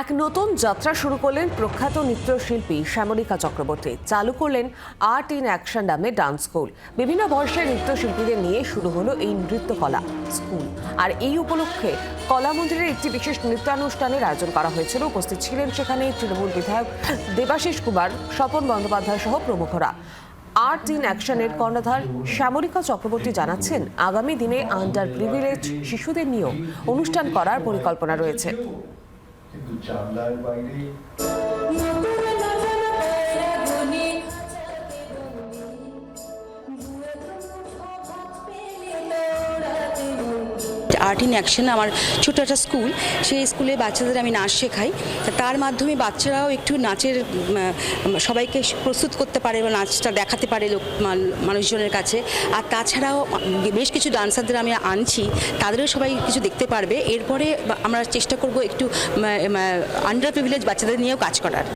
এক নতুন যাত্রা শুরু করলেন প্রখ্যাত নৃত্যশিল্পী শ্যামলিকা চক্রবর্তী। চালু করলেন আর্ট ইন অ্যাকশন নামে ডান্স স্কুল বিভিন্ন বয়সের নৃত্যশিল্পীদের নিয়ে শুরু হলো এই নৃত্যকলা স্কুল আর এই উপলক্ষে কলা মন্দিরের একটি বিশেষ নৃত্যানুষ্ঠানের আয়োজন করা হয়েছিল। উপস্থিত ছিলেন সেখানে তৃণমূল বিধায়ক দেবাশিস কুমার, স্বপন বন্দ্যোপাধ্যায় সহ প্রমুখরা। আর্ট ইন অ্যাকশনের কর্ণধার শ্যামলিকা চক্রবর্তী জানাচ্ছেন, আগামী দিনে আন্ডার প্রিভিলেজ শিশুদের নিয়েও অনুষ্ঠান করার পরিকল্পনা রয়েছে। কিন্তু চামড়ার বাইরে আর্ট ইন অ্যাকশন আমার ছোট একটা স্কুল সেই স্কুলে বাচ্চাদের আমি নাচ শেখাই। তার মাধ্যমে বাচ্চারাও একটু নাচের সবাইকে প্রস্তুত করতে পারে বা নাচটা দেখাতে পারে লোক মানুষজনের কাছে। আর তাছাড়াও বেশ কিছু ডান্সারদের আমি আনছি, তাদেরও সবাই কিছু দেখতে পারবে। এরপরে আমরা চেষ্টা করব একটু আন্ডার প্রিভিলেজ বাচ্চাদের নিয়েও কাজ করার।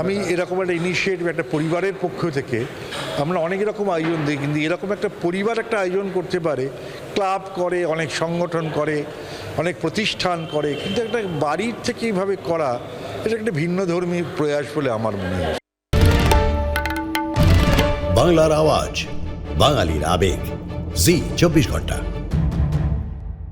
আমি এরকম একটা ইনিশিয়েটিভ একটা পরিবারের পক্ষ থেকে আমরা অনেক রকম আয়োজন দিই কিন্তু এরকম একটা পরিবার একটা আয়োজন করতে পারে। ক্লাব করে অনেক সংগঠন করে অনেক প্রতিষ্ঠান করে কিন্তু একটা বাড়ির থেকে এইভাবে করা এটা একটা ভিন্ন ধর্মী প্রয়াস বলে আমার মনে হয়। বাংলার আওয়াজ বাঙালির আবেগ জি চব্বিশ ঘণ্টা।